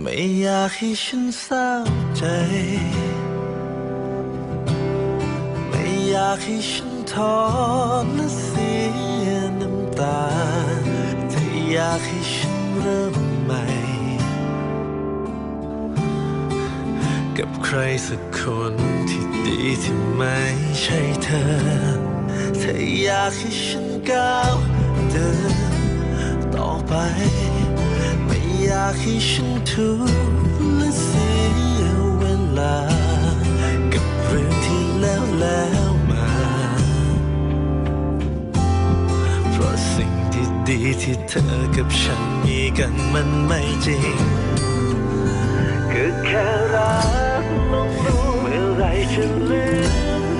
ไม่อยากให้ฉันเศร้าใจ ไม่อยากให้ฉันท้อและเสียน้ำตาแต่อยากให้ฉันเริ่มใหม่ กับใครสักคนที่ดีที่ไม่ใช่เธอเธออยากให้ฉันก้าว ให้ฉันทุกข์และเสียเวลา กับเรื่องที่แล้วแล้วมา เพราะสิ่งที่ดีที่เธอกับฉันมีกันมันไม่จริงก็แค่รักลงรู้เมื่อไรจะลืม